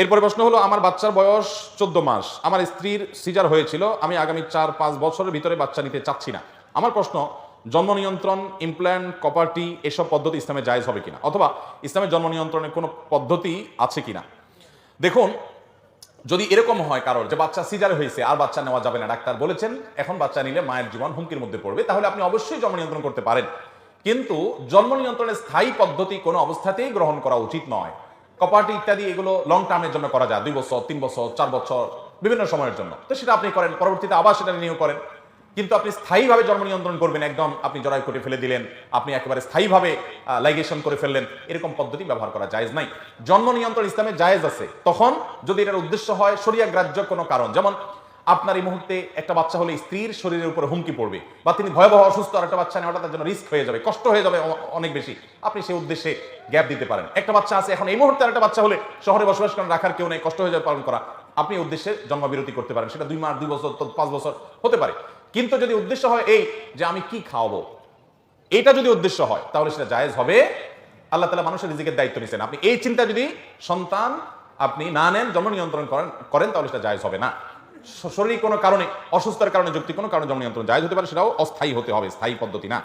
এরপরে প্রশ্ন হলো, আমার বাচ্চার বয়স চোদ্দ মাস, আমার স্ত্রীর সিজার হয়েছিল, আমি আগামী চার পাঁচ বছরের ভিতরে বাচ্চা নিতে চাচ্ছি না। আমার প্রশ্ন, জন্ম নিয়ন্ত্রণ ইমপ্ল্যান্ট কপার্টি এসব পদ্ধতি ইসলামে জায়জ হবে কিনা? অথবা ইসলামের জন্ম নিয়ন্ত্রণের কোনো পদ্ধতি আছে কিনা? দেখুন, যদি এরকম হয় কারোর যে বাচ্চা সিজার হয়েছে, আর বাচ্চা নেওয়া যাবে না, ডাক্তার বলেছেন, এখন বাচ্চা নিলে মায়ের জীবন হুমকির মধ্যে পড়বে, তাহলে আপনি অবশ্যই জন্ম নিয়ন্ত্রণ করতে পারেন। কিন্তু জন্ম নিয়ন্ত্রণের স্থায়ী পদ্ধতি কোনো অবস্থাতেই গ্রহণ করা উচিত নয়। কপার্টি ইত্যাদি এগুলো লং টার্মের জন্য করা যায়, দুই বছর, তিন বছর, চার বছর, বিভিন্ন সময়ের জন্য। তো সেটা আপনি করেন, পরবর্তীতে আবার সেটা নিয়েও করেন। কিন্তু আপনি স্থায়ীভাবে জন্ম নিয়ন্ত্রণ করবেন, একদম আপনি জড়াই করে ফেলে দিলেন, আপনি একেবারে স্থায়ীভাবে লাইগেশন করে ফেললেন, এরকম পদ্ধতি ব্যবহার করা জায়েজ নাই। জন্ম নিয়ন্ত্রণ ইসলামে জায়েজ আছে। তখন যদি এটার উদ্দেশ্য হয় সরিয়া গ্রাহ্য কোনো কারণ, যেমন আপনার এই মুহূর্তে একটা বাচ্চা হলে স্ত্রীর শরীরের উপর হুমকি পড়বে বা তিনি ভয়াবহ অসুস্থ আর একটা বাচ্চা নেওয়াটা তার জন্য রিস্ক হয়ে যাবে, কষ্ট হয়ে যাবে অনেক বেশি। আপনি সেই উদ্দেশ্যে গ্যাপ দিতে পারেন। একটা বাচ্চা আছে, এখন এই মুহূর্তে একটা বাচ্চা হলে শহরে বসবাস করেন, রাখার কেউ নেই, কষ্ট হয়ে যাবে পালন করা। আপনি উদ্দেশ্যে জন্মবিরতি করতে পারেন। সেটা দুই মাস, দুই বছর পাঁচ বছর হতে পারে। কিন্তু যদি উদ্দেশ্য হয় এই যে আমি কি খাওয়াবো, এটা যদি উদ্দেশ্য হয়, তাহলে সেটা জায়েজ হবে। আল্লাহ তালা মানুষের রিজিকের দায়িত্ব নিচ্ছেন আপনি এই চিন্তা যদি সন্তান আপনি না নেন, জন্ম নিয়ন্ত্রণ করেন করেন, তাহলে সেটা জায়েজ হবে না। শ- শরীরিক কোনো কারণে, অসুস্থতার কারণে যুক্তি কোনো কারণে জন্ম নিয়ন্ত্রণ জায়েজ হতে পারে, সেটাও অস্থায়ী হতে হবে, স্থায়ী পদ্ধতি না।